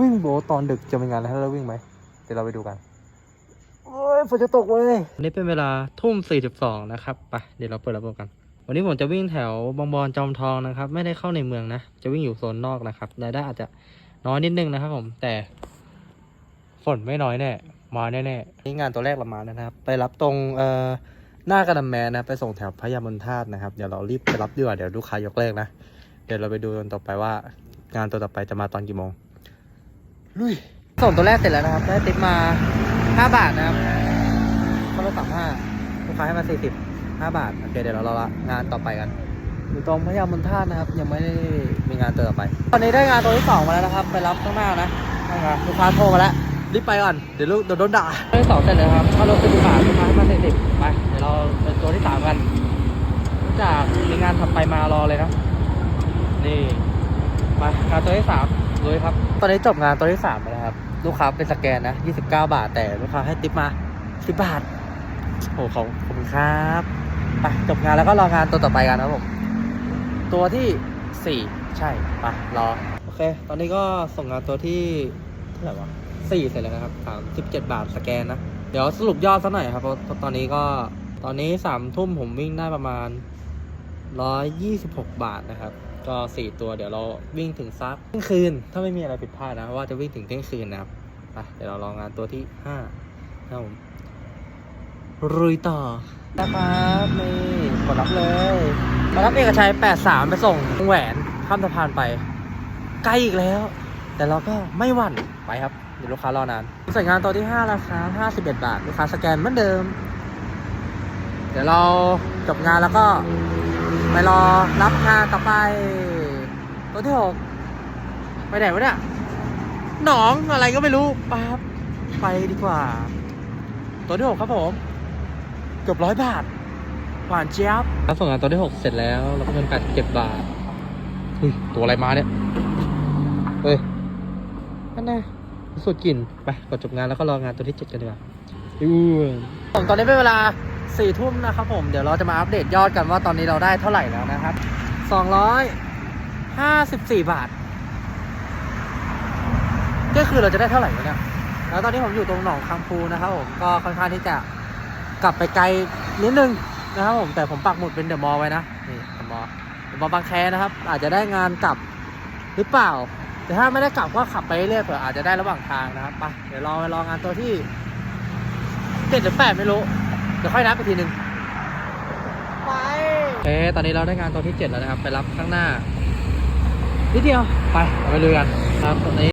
วิ่งโบตอนดึกจะเป็นงานให้เราวิ่งไหมเดี๋ยวเราไปดูกันโอ้ยฝนจะตกเลยวันนี้เป็นเวลาทุ่มสี่สิบสองนะครับไปเดี๋ยวเราเปิดระบบกัน วันนี้ผมจะวิ่งแถวบางบอนจอมทองนะครับ ไม่ได้เข้าในเมืองนะ จะวิ่งอยู่โซนนอกนะครับรายได้อาจจะน้อยนิดนึงนะครับ ผมแต่ ฝนไม่น้อยแน่มาแน่ๆนี่งานตัวแรกเรามานะครับ ไปรับตรงเอ่อหน้ากระดำแมนนะไปส่งแถวพญามนทาตนะครับเดี๋ยวเรารีบไปรับดีกว่าเดี๋ยวลูกค้ายกเลิกนะเดี๋ยวเราไปดูกันต่อไปว่า งานตัวต่อไปจะมาตอนกี่โมง ลุยส่งตัวแรกเสร็จแล้วนะครับ ได้ติปมาห้าบาทนะครับเขาลดสามห้าลูกค้าให้มาสี่สิบห้าบาท โอเค เดี๋ยวเรารอละงานต่อไปกัน อยู่ตรงพญามนทาตนะครับ ยังไม่ได้มีงานตัวต่อไป ตอนนี้ได้งานตัวที่สองมาแล้วนะครับ ไปรับข้างหน้านะลูกค้าโทรมาแล้ว รีบไปก่อน เดี๋ยวลูกเดี๋ยวโดนด่าตัวที่สองเสร็จเลยครับเข้ารถไปดูขาลูกค้าให้มาสี่สิบไป เดี๋ยวเราเป็นตัวที่สามกันจากมีงานถัดไปมารอเลยนะ นี่ มางานตัวที่สาม เลยครับ ตอนนี้จบงานตัวที่สามแล้วครับ ลูกค้าเป็นสแกนนะยี่สิบเก้าบาท แต่ลูกค้าให้ติปมาสิบบาท โอ้เขาขอบคุณครับไปจบงานแล้วก็รองานตัวต่อไปกันนะครับผม ตัวที่สี่ใช่ไปรอ โอเค ตอนนี้ก็ส่งงานตัวที่เท่าไหร่วะสี่เสร็จแล้วนะครับสามสิบเจ็ดบาทสแกนนะ เดี๋ยวสรุปยอดสักหน่อยครับเพราะตอนนี้ก็ตอนนี้สามทุ่มผมวิ่งได้ประมาณ ร้อยยี่สิบหกบาทนะครับ ก็สี่ตัวเดี๋ยวเราวิ่งถึงซักเที่ยงคืน ถ้าไม่มีอะไรผิดพลาดนะว่าจะวิ่งถึงเที่ยงคืนนะครับไปเดี๋ยวเราลองงานตัวที่ห้านะครับผมรุยต่อนะครับนี่กดรับเลยมารับเอกชัย 83 ไปส่งแหวนข้ามสะพานไปไกล้อีกแล้ว แต่เราก็ไม่หวั่นไปครับเดี๋ยวลูกค้ารอนานใส่งานตัวที่ 5 ราคา 51 บาท ลูกค้าสแกนเหมือนเดิม เดี๋ยวเราจบงานแล้วก็ ไปรอรับงานต่อไป ตัวที่6ไปไหนวะเนี่ยหนองอะไรก็ไม่รู้ไปครับไปดีกว่า ตัวที่6ครับผม เกือบร้อยบาทหวานเจี๊ยบรับส่งงานตัวที่6เสร็จแล้วแล้วก็เงิน87บาทอุ้ยตัวอะไรมาเนี่ยเฮ้ยนั่นนะสุดกลิ่นไปกดจบงานแล้วก็รองานตัวที่เจ็ดกันดีกว่าอือผมตอนนี้เป็นเวลา สี่ทุ่มนะครับผม เดี๋ยวเราจะมาอัปเดตยอดกันว่าตอนนี้เราได้เท่าไหร่แล้วนะครับสองร้อยห้าสิบสี่บาท ก็คือเราจะได้เท่าไหร่วะเนี่ย แล้วตอนนี้ผมอยู่ตรงหนองคำพูนะครับผม ก็ค่อนข้างที่จะกลับไปไกลนิดนึงนะครับผม แต่ผมปักหมุดเป็นเดอะมอลล์ไว้นะ นี่เดอะมอลล์เดอะมอลล์บางแคนะครับ อาจจะได้งานกลับหรือเปล่า แต่ถ้าไม่ได้กลับก็ขับไปเรื่อยๆเผื่ออาจจะได้ระหว่างทางนะครับ ไป เดี๋ยวรอไปรองานตัวที่เจ็ดหรือแปดไม่รู้ ดี๋ยวค่อยนับอีกทีหนึ่งไปเอ๊ตอนนี้เราได้งานตัวที่เจ็ดแล้วนะครับ ไปรับข้างหน้านิดเดียว ไปเราไปลุยกันครับตอนนี้